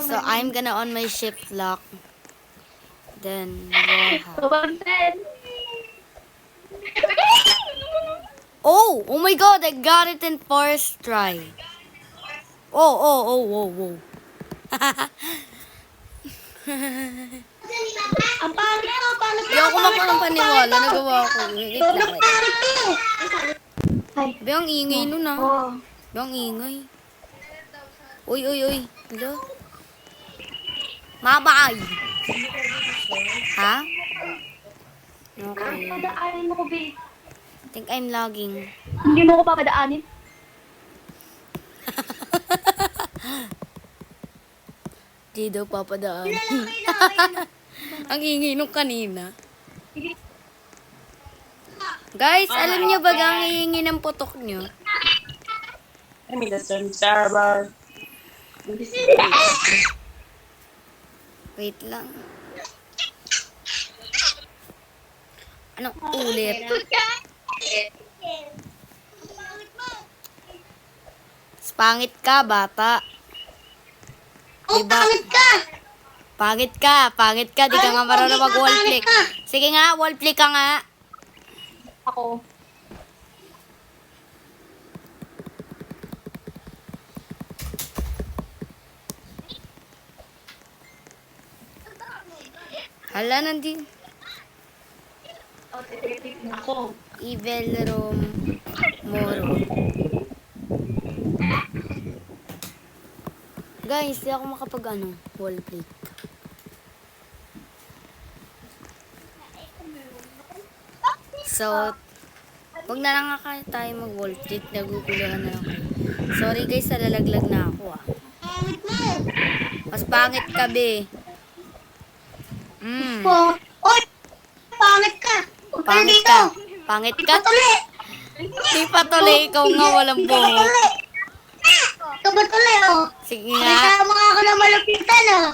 So I'm gonna on my shift lock. Then. Oh, oh my god, I got it in first try. Oh, oh, oh, oh, oh. Ang pangit ko, pangit Hindi ako makulang paniwala, nagawa ko. Wait lang, wait. Be, ang ingay nun ah. Be, ang ingay. Uy, uy, uy. Hello? Mabay! Ha? Okay. Padaanin mo ko, babe. I think I'm lagging. Hindi mo ko papadaanin. Di daw papadaan. ang ingay nung kanina. Guys, alam niyo ba ang iingi ng putok niyo? I mean, the sun server. Wait lang. Anong ulit? Pangit ka, bata. Oh, Diba? ka! Pangit ka, pangit ka. Di ka nga marunong mag-wall flick. Sige nga, wall flick ka nga. Ako. Hala, nandun. Ako. Evil room. Moro. Guys, di ako makapag ano, wall flick. So, wag na lang nga tayo mag-wall flick. Naguguluhan na kayo. Sorry guys, nalalaglag na ako ah. Mas pangit ka, be. Mm. Oy! Pangit ka! Huwag Pangit ka. Pangit ka. Tuli! Di pa tuloy, ikaw nga walang buhok. Tuli! Ito ba tuli, oh? Sige nga. tama ka na malapitan, oh.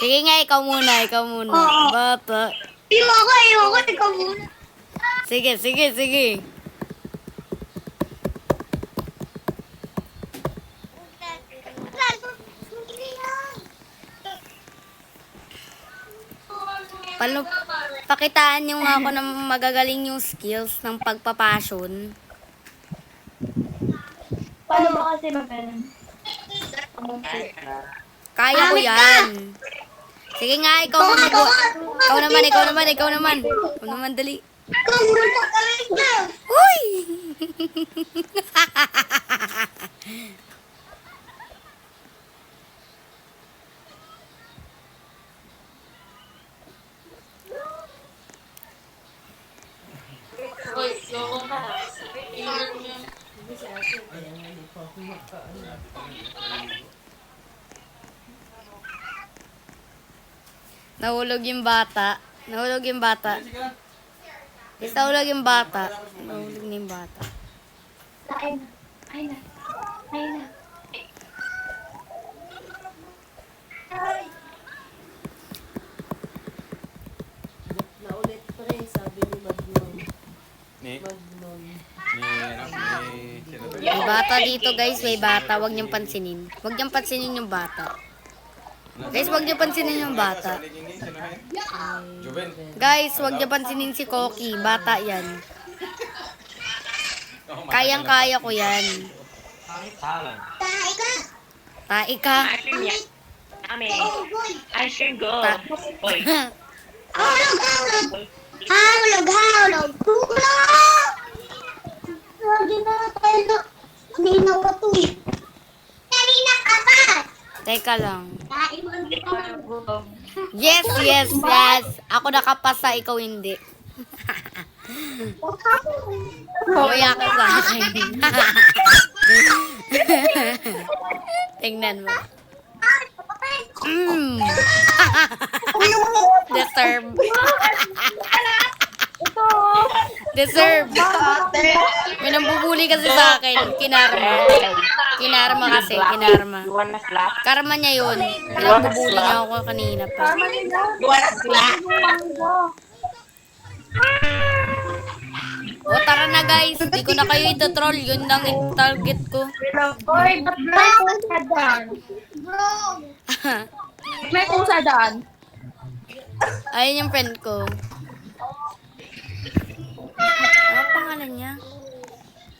Sige nga, ikaw muna, ikaw muna. Oo. Bata. Iwan ko, iwan ko, ikaw muna. Sige, sige, sige. Palo, pakitaan niyo nga ako ng magagaling yung skills ng pagpapasyon. Paano ba kasi mabelen? Kaya ko yan. Sige nga, ikaw muna. bu- Ikaw naman, ikaw naman, ikaw naman. Ikaw naman, dali. Ikaw. Uy! Nahulog yung bata. Nahulog yung bata. Is nahulog yung bata. Nahulog na yung bata. Ay na. Ay na. Ay na. Naulit pa rin, sabi ni Magnon. Ni, Magnon. ni, ano, ni? May bata dito guys, may bata. Huwag niyong pansinin. Huwag niyong pansinin yung bata. Guys, huwag niyo pansinin yung bata. Guys, huwag niyo pansinin si Koki. Bata yan. Kayang-kaya ko yan. Tayo ka. Tae ka. Ame, I should go. Wait, Hulog, hulog. Hulog, hulog. Hulog! Lagi na tayo na. To eh. Kanina ka ba? Teka lang. Yes, yes, yes. Ako nakapasa, ikaw hindi. Kuya ka sa akin. Tingnan mo. Mm. Deserve. Deserve. May nambubuli kasi sa akin. Kinarma. Kinarma kasi. Kinarma. you wanna? Karma niya yun. Pinagbubuli niya ako kanina pa. You wanna slap? O tara na guys. Hindi ko na kayo ito-troll. Yun lang yung target ko. Boy, ba't ba ka dyan? Bro, May pusa daan. Ayun yung friend ko. Ano pangalan niya?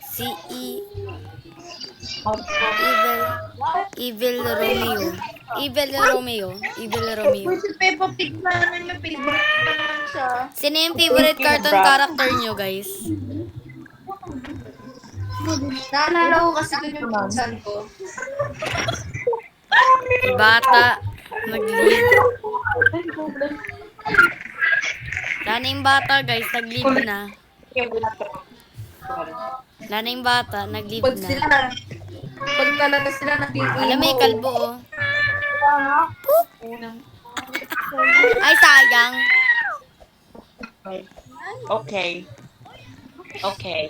Si E... Evil... Evil Romeo. Evil Romeo. Evil Romeo. si Peppa Pig na naman yung favorite ko naman siya. Sino yung favorite cartoon character niyo, guys? Naalala ko kasi dun yung pinsan ko. Bata. Nag-lead. Lana yung bata, guys. Nag-lead na. Lana yung bata. Nag-lead Pag sila na. Na, pag talaga sila naging Alam mo, yung kalbo, oh. Unang. Ay, sayang. Okay. Okay.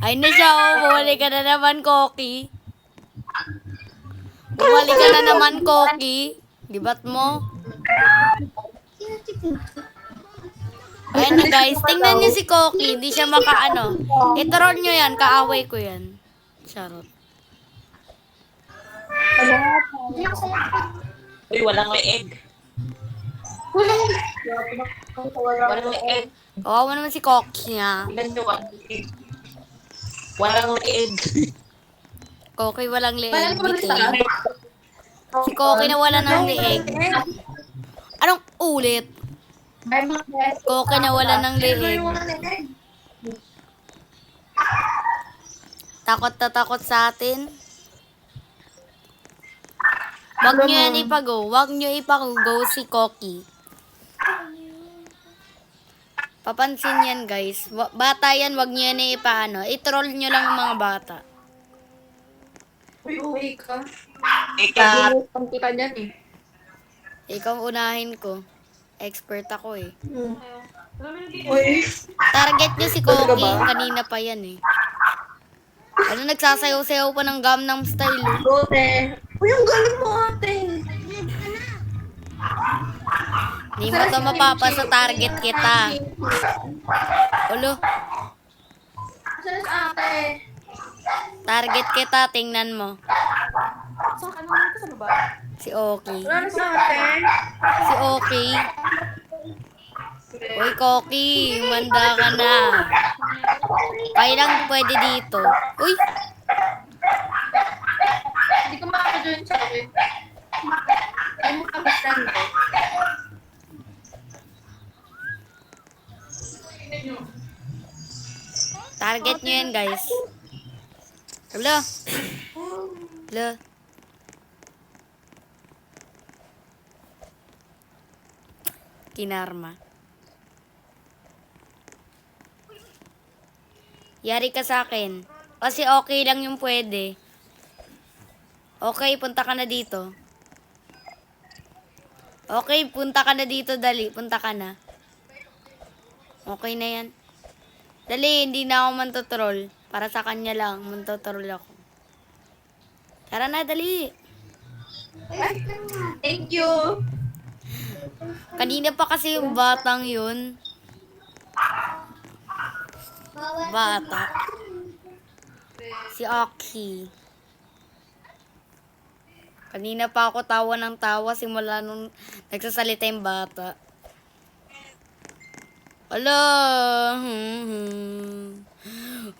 Ay na siya, oh. Bumalik ka na naman, Koki. Bumalik ka na naman, Koki. Libat mo. Ayan na, guys. Tingnan niyo si Koki. Hindi siya makaano. Ituron niyo yan. Kaaway ko yan. Charot. Uy, walang leeg. Walang leeg. Kawawa naman si Koki niya. Ilan nyo walang leeg? Walang leeg. Koki walang leeg. Bitin. Si Koki na wala ng leeg. Anong ulit? Koki na wala ng leeg. Takot na takot sa atin. Wag nyo yan ipago. Wag nyo ipago si Koki. Papansin yan, guys. Wa- Bata yan, wag nyo yan ipaano. I-troll nyo lang ang mga bata. Uy, uwi ka. Ika. Pag kita niyan eh. Ikaw unahin ko. Expert ako eh. Uy. Target nyo si Koki. Kanina pa yan eh. Ano, nagsasayaw-sayaw pa ng Gangnam Style eh. Gote. Uy, ang galing mo ate. Hindi mo to mapapa sa target kita. Ulo, Saan si ate? target kita. Tingnan mo. Saan ka naman? Saan ba? Si Oki. Wala na si ate. Si Oki. Uy, Koki. Manda ka na. Kailang pwede dito. Target nyo yan, guys. Ulo. Ulo. Kinarma. Yari ka sa akin. Kasi okay lang yung pwede. Okay, punta ka na dito. Okay, punta ka na dito, dali. Punta ka na. Okay na yan. Dali, hindi na ako mantotroll. Para sa kanya lang, mantotroll ako. Tara na, dali. Thank you. Kanina pa kasi yung batang yun. Bata. Si Aki. Kanina pa ako tawa ng tawa simula nung nagsasalita yung bata. Ala. Hmm,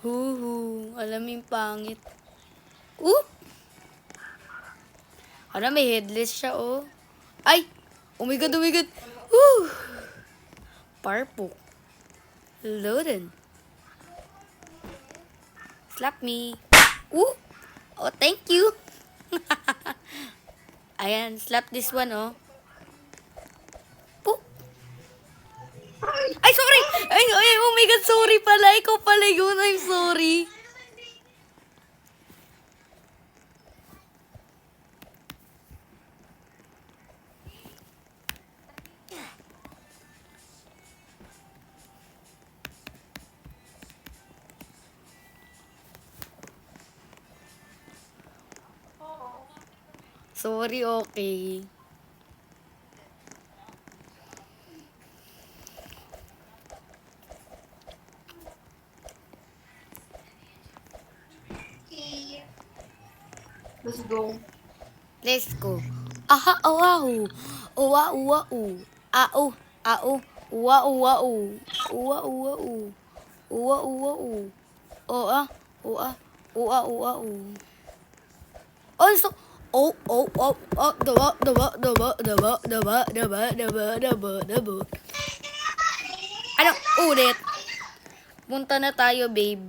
hmm. Alam yung pangit. Uh! Ano, may headless siya, oh. Ay! Oh my god, oh my god! Woo! Parpok. Loaded. Slap me. Woo! Oh, thank you! Ayan, slap this one, oh. Ay, sorry! Ay, ay, oh my god, sorry pala. Ikaw pala yun. I'm sorry. Sorry, okay. Let's go. Let's go. Aha, awahu. Uwa, uwa, u. Au, au. Uwa, uwa, u. Uwa, uwa, u. Uwa, uwa, u. Oa, ua, ua, ua, u. Oh, so, oh, oh, oh, oh, daba, daba, daba, daba, daba, daba, daba, daba, daba. Ano, ulit? Punta na tayo, babe.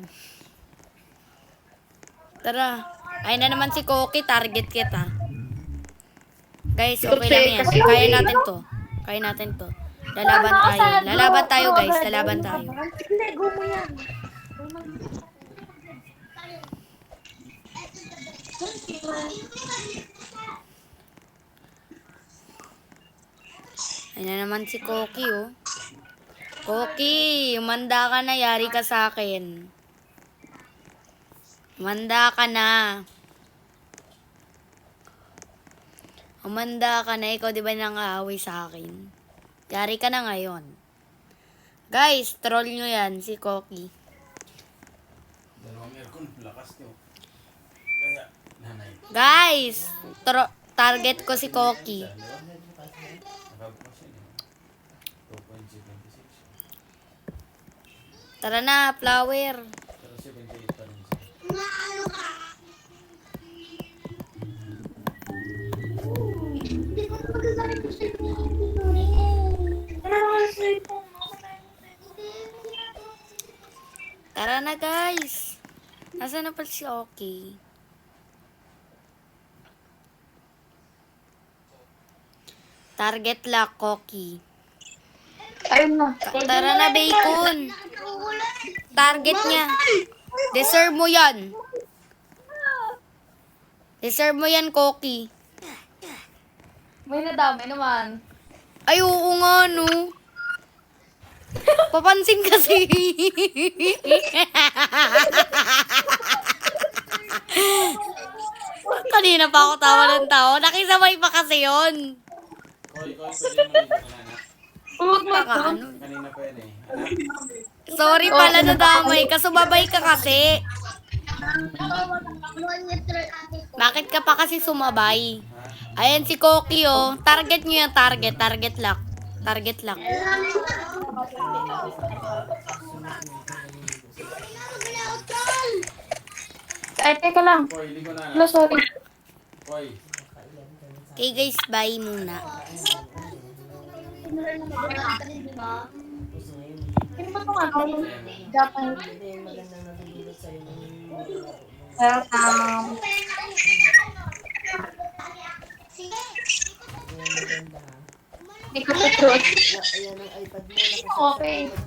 Tara. Ay na naman si Koki, target kita. Guys, okay lang yan. Kaya natin to. Kaya natin to. Lalaban tayo. Lalaban tayo, guys. Lalaban tayo. Hindi, go mo yan. Ay na naman si Koki, oh. Koki, umanda ka na. Yari ka sa akin. Umanda ka na. Umanda ka na. Ikaw di ba nang aaway sa akin? Yari ka na ngayon. Guys, troll nyo yan, si Koki. Dalawang aircon, lakas nyo. Kaya, nanay. Guys, tro- target ko si Koki. Nakabukas yun. 2.76. Tara na, flower. 78 rin siya. Hindi ko na magagamit yung cellphone ko. Wala ko yung cellphone mo. Tara na, guys. Nasaan na pala si Oki? Target lock, Koki. Ayun na. Tara na, bacon. Target niya. Deserve mo yan. Deserve mo yan, Koki. May nadamay naman. Ay, oo nga, no. Papansin kasi. Kanina pa ako tawa ng tawa. Nakisabay pa kasi yon. Koy, koy, pwede mo. Huwag mo ano. Kanina pwede. Anak, Sorry pala nadamay ka. Sumabay ka kasi. Bakit ka pa kasi sumabay? Ayan si Koki oh. Target nyo yung target. Target lock. Target lock. Ay, teka lang. anak. sorry. Okay guys, bye muna. Sino ba itong ano? Japan. Welcome. Hindi ko sa truth. Ayan ang iPad mo. Okay.